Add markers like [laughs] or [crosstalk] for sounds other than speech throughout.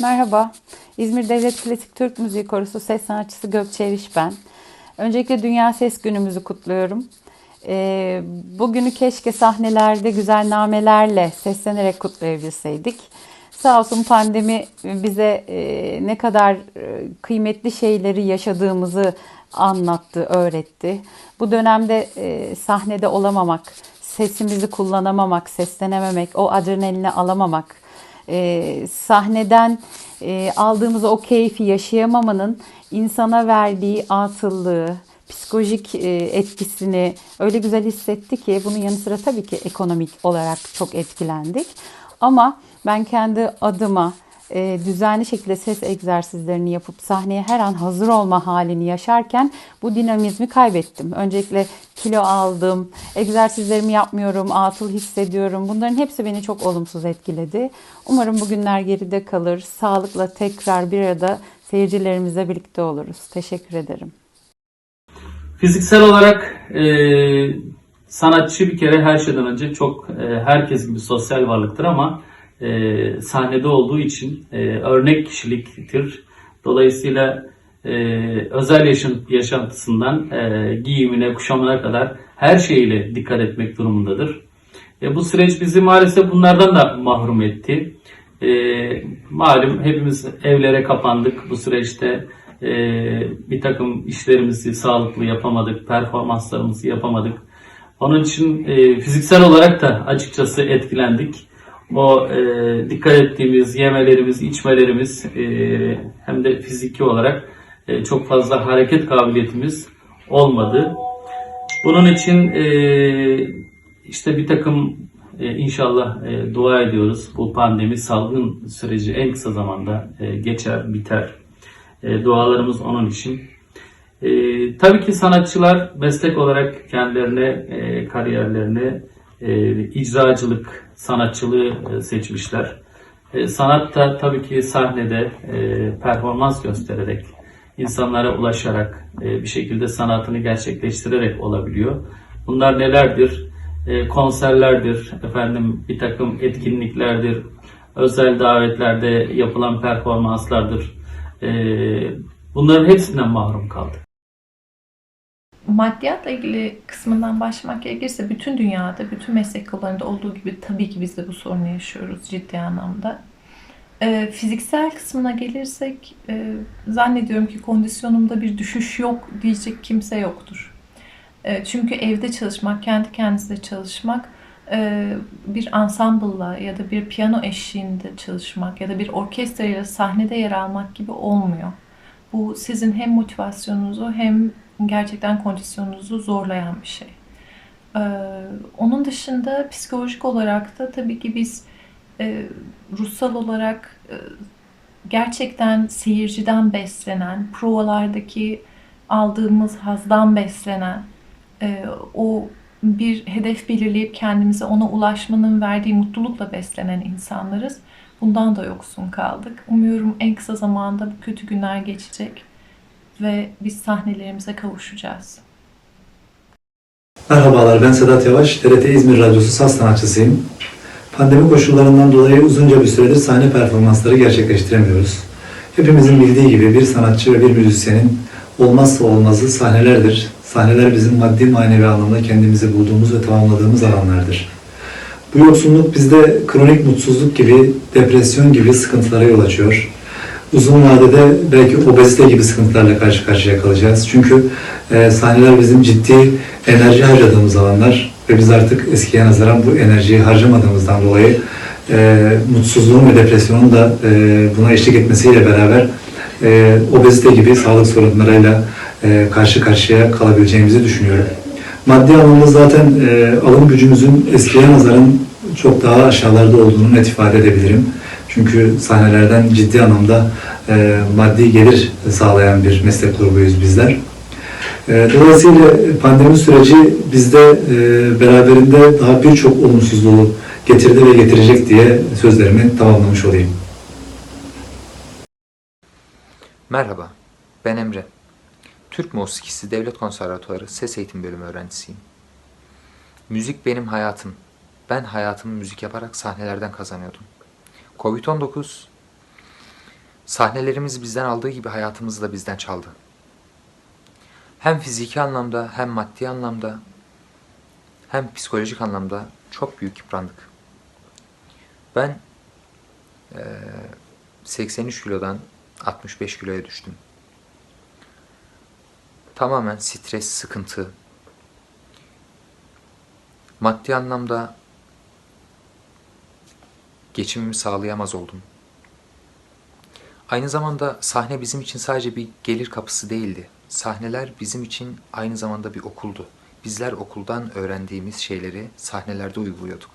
Merhaba, İzmir Devlet Klasik Türk Müziği Korosu ses sanatçısı Gökçe Eriş ben. Öncelikle Dünya Ses Günümüzü kutluyorum. Ee, bugünü keşke sahnelerde güzel namelerle seslenerek kutlayabilseydik. Sağ olsun pandemi bize e, ne kadar e, kıymetli şeyleri yaşadığımızı anlattı, öğretti. Bu dönemde e, sahnede olamamak, sesimizi kullanamamak, seslenememek, o adrenalini alamamak, e, sahneden e, aldığımız o keyfi yaşayamamanın insana verdiği atıllığı, psikolojik e, etkisini öyle güzel hissetti ki bunun yanı sıra tabii ki ekonomik olarak çok etkilendik. Ama ben kendi adıma e, düzenli şekilde ses egzersizlerini yapıp sahneye her an hazır olma halini yaşarken bu dinamizmi kaybettim. Öncelikle kilo aldım, egzersizlerimi yapmıyorum, atıl hissediyorum. Bunların hepsi beni çok olumsuz etkiledi. Umarım bugünler geride kalır. Sağlıkla tekrar bir arada seyircilerimizle birlikte oluruz. Teşekkür ederim. Fiziksel olarak e, sanatçı bir kere her şeyden önce çok e, herkes gibi sosyal varlıktır ama e, sahnede olduğu için e, örnek kişiliktir. Dolayısıyla e, özel yaşam, yaşantısından e, giyimine, kuşamına kadar her şeyiyle dikkat etmek durumundadır. E, bu süreç bizi maalesef bunlardan da mahrum etti. E, malum hepimiz evlere kapandık bu süreçte. E, bir takım işlerimizi sağlıklı yapamadık, performanslarımızı yapamadık. Onun için e, fiziksel olarak da açıkçası etkilendik. O e, dikkat ettiğimiz yemelerimiz, içmelerimiz e, hem de fiziki olarak e, çok fazla hareket kabiliyetimiz olmadı. Bunun için e, işte bir takım e, inşallah e, dua ediyoruz. Bu pandemi salgın süreci en kısa zamanda e, geçer, biter. E, dualarımız onun için. E, tabii ki sanatçılar meslek olarak kendilerine, e, kariyerlerine e, icracılık, sanatçılığı e, seçmişler. E, sanat tabii ki sahnede e, performans göstererek, insanlara ulaşarak, e, bir şekilde sanatını gerçekleştirerek olabiliyor. Bunlar nelerdir? E, konserlerdir, efendim bir takım etkinliklerdir, özel davetlerde yapılan performanslardır. E, bunların hepsinden mahrum kaldık. Maddiyatla ilgili kısmından başlamak gerekirse bütün dünyada, bütün meslek kollarında olduğu gibi tabii ki biz de bu sorunu yaşıyoruz ciddi anlamda. Ee, fiziksel kısmına gelirsek e, zannediyorum ki kondisyonumda bir düşüş yok diyecek kimse yoktur. E, çünkü evde çalışmak, kendi kendinize çalışmak, e, bir ansamblla ya da bir piyano eşliğinde çalışmak ya da bir orkestrayla sahnede yer almak gibi olmuyor. Bu sizin hem motivasyonunuzu hem gerçekten kondisyonunuzu zorlayan bir şey. Ee, onun dışında psikolojik olarak da tabii ki biz e, ruhsal olarak e, gerçekten seyirciden beslenen, provalardaki aldığımız hazdan beslenen, e, o bir hedef belirleyip kendimize ona ulaşmanın verdiği mutlulukla beslenen insanlarız. Bundan da yoksun kaldık. Umuyorum en kısa zamanda bu kötü günler geçecek ve biz sahnelerimize kavuşacağız. Merhabalar ben Sedat Yavaş, TRT İzmir Radyosu saz sanatçısıyım. Pandemi koşullarından dolayı uzunca bir süredir sahne performansları gerçekleştiremiyoruz. Hepimizin bildiği gibi bir sanatçı ve bir müzisyenin olmazsa olmazı sahnelerdir. Sahneler bizim maddi manevi anlamda kendimizi bulduğumuz ve tamamladığımız alanlardır. Bu yoksunluk bizde kronik mutsuzluk gibi, depresyon gibi sıkıntılara yol açıyor. Uzun vadede belki obezite gibi sıkıntılarla karşı karşıya kalacağız. Çünkü e, sahneler bizim ciddi enerji harcadığımız alanlar ve biz artık eskiye nazaran bu enerjiyi harcamadığımızdan dolayı e, mutsuzluğun ve depresyonun da e, buna eşlik etmesiyle beraber e, obezite gibi sağlık sorunlarıyla e, karşı karşıya kalabileceğimizi düşünüyorum. Maddi anlamda zaten e, alım gücümüzün eskiye nazaran çok daha aşağılarda olduğunu net ifade edebilirim. Çünkü sahnelerden ciddi anlamda e, maddi gelir sağlayan bir meslek grubuyuz bizler. E, dolayısıyla pandemi süreci bizde e, beraberinde daha birçok olumsuzluğu getirdi ve getirecek diye sözlerimi tamamlamış olayım. Merhaba, ben Emre. Türk Musikisi Devlet Konservatuarı Ses Eğitim Bölümü öğrencisiyim. Müzik benim hayatım. Ben hayatımı müzik yaparak sahnelerden kazanıyordum. Covid-19 Sahnelerimiz bizden aldığı gibi hayatımızı da bizden çaldı. Hem fiziki anlamda hem maddi anlamda hem psikolojik anlamda çok büyük yıprandık. Ben eee, 83 kilodan 65 kiloya düştüm. Tamamen stres, sıkıntı. Maddi anlamda geçimimi sağlayamaz oldum. Aynı zamanda sahne bizim için sadece bir gelir kapısı değildi. Sahneler bizim için aynı zamanda bir okuldu. Bizler okuldan öğrendiğimiz şeyleri sahnelerde uyguluyorduk.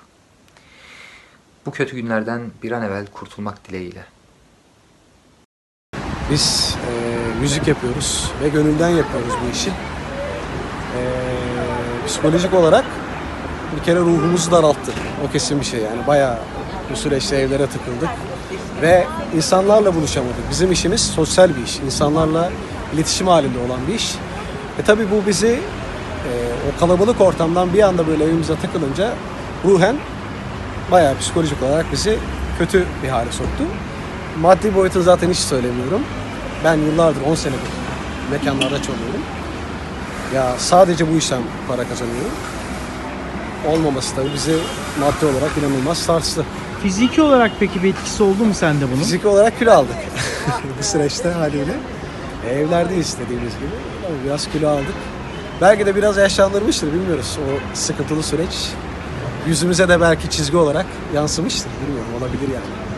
Bu kötü günlerden bir an evvel kurtulmak dileğiyle. Biz e, müzik yapıyoruz ve gönülden yapıyoruz bu işi. E, psikolojik olarak bir kere ruhumuzu daralttı. O kesin bir şey yani. Bayağı bu süreçte evlere tıkıldık. Ve insanlarla buluşamadık. Bizim işimiz sosyal bir iş. İnsanlarla iletişim halinde olan bir iş. E tabi bu bizi e, o kalabalık ortamdan bir anda böyle evimize takılınca ruhen bayağı psikolojik olarak bizi kötü bir hale soktu. Maddi boyutunu zaten hiç söylemiyorum. Ben yıllardır 10 senedir mekanlarda çalıyorum. Ya sadece bu işten para kazanıyorum. Olmaması tabii bizi maddi olarak inanılmaz sarstı. Fiziki olarak peki bir etkisi oldu mu sende bunun? Fiziki olarak kilo aldık [laughs] bu süreçte haliyle. E, evlerdeyiz dediğimiz gibi. Biraz kilo aldık. Belki de biraz yaşlandırmıştır bilmiyoruz o sıkıntılı süreç. Yüzümüze de belki çizgi olarak yansımıştır bilmiyorum olabilir yani.